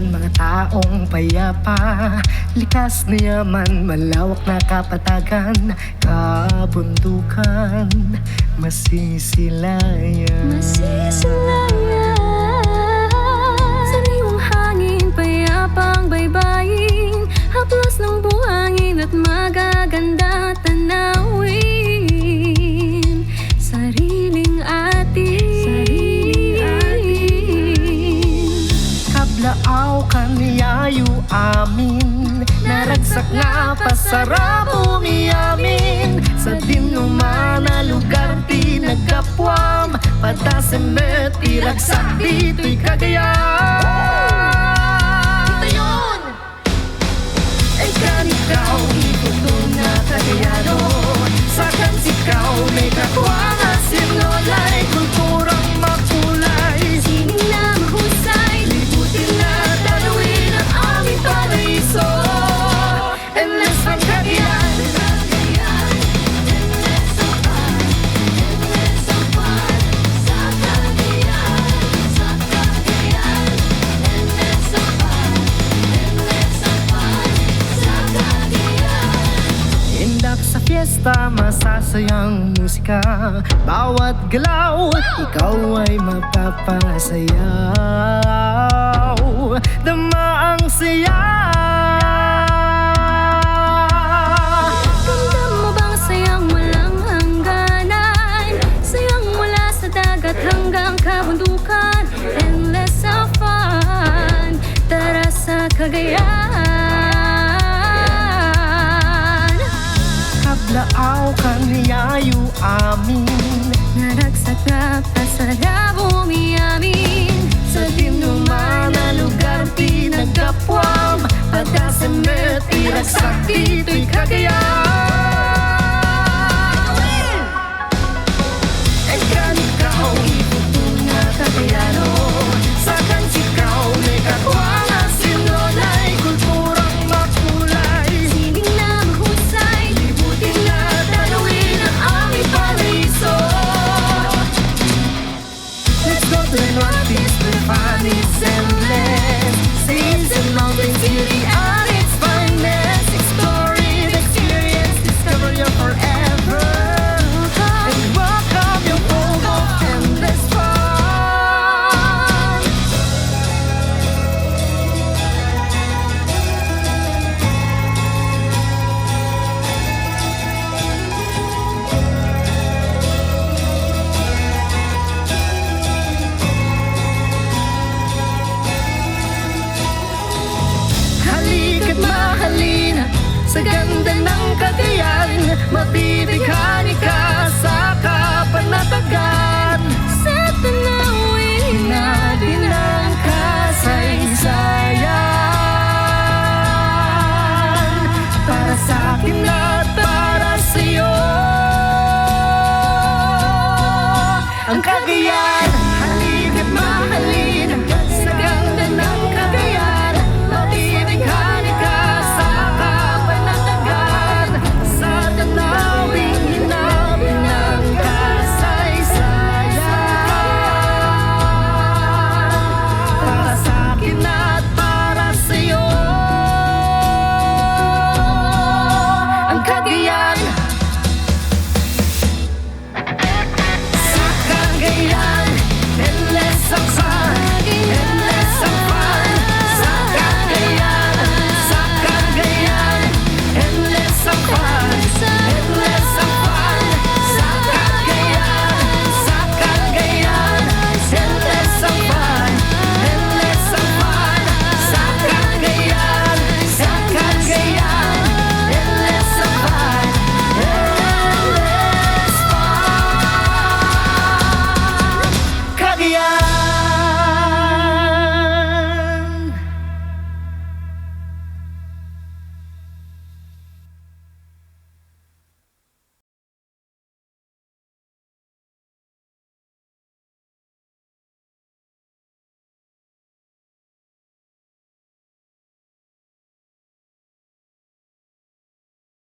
lupa Likas na yaman, malawak na kapatagan Kabundukan, masisilayan. Masisilayan. Sariwang hangin, payapang baybayin. Haplos ng buhangin Kaniyayo amin. Naragsak nga pasarap umiyamin Sa dinuman na lugar di nagkapwam. Patasemet iragsak dito'y kagayaan. Ito yun! Ay kanikaw, ikuto na kagayano Sa kansikaw, may kakwa sa fiesta, masasayang musika. Bawat galaw, ikaw ay mapapasayaw Dama ang saya. Ramdam sayang walang hangganan? Sayang mula sa hanggang kabundukan. Endless ang fun. Tara Kablaaw kaniyayo amin. Naragsak na pasarap umiyamin Sa dinuman na lugar di nagkapwam Pagkasamet, iragsak dito'y kagayaan ganda ng kagayan Mabibighani ka sa kapanatagan más.